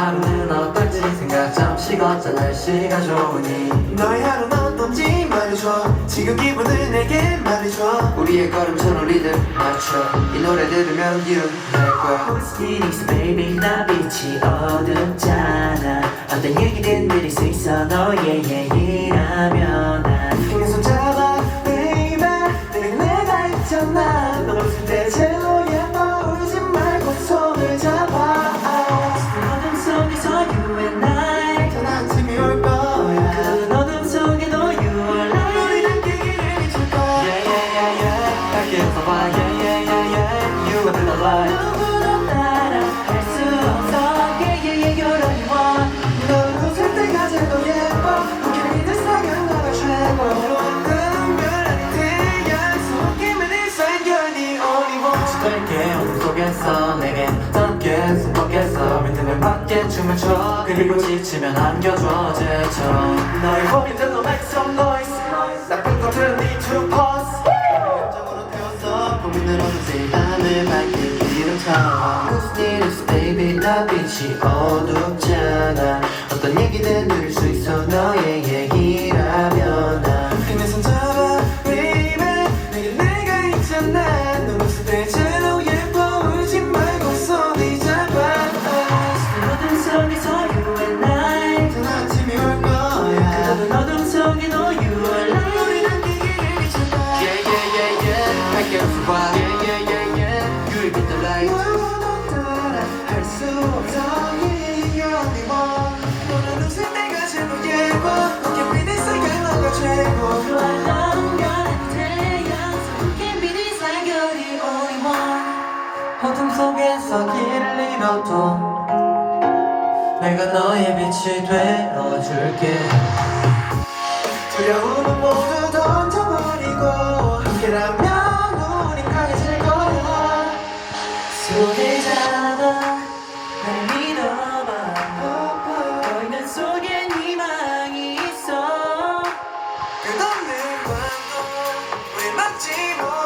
하루는 어떨지 생각 잠시 걷자 날씨가 좋으니 너의 하루는 어떤지 말해줘. 지금 기분을 내게 말해줘. 우리의 걸음처럼 리듬 맞춰. 이 노래 들으면 you 날 거야. Who's Phoenix baby? 나 빛이 어둡잖아. 어떤 얘기든 들을 수 있어. 너의 얘기라면 그리고 지치면 안겨줘 쟤처럼. 너의 고민들도 some 밝힐 기름처럼 무슨 일 있어 baby? 나 빛이 어둡잖아. 어떤 얘기든 들을 수 있어. 너의 얘기라면 난. 그내 손잡아 baby. 내게 내가 있잖아. 때제 어둠 속에서 길을 잃어도 내가 너의 빛이 되어줄게. 두려움은 모두 던져버리고 함께라면 우린 강해질 거야. 소리잖아 날 믿어봐. 너희는 속에 희망이 있어. 끝없는 광도 왜 막지 못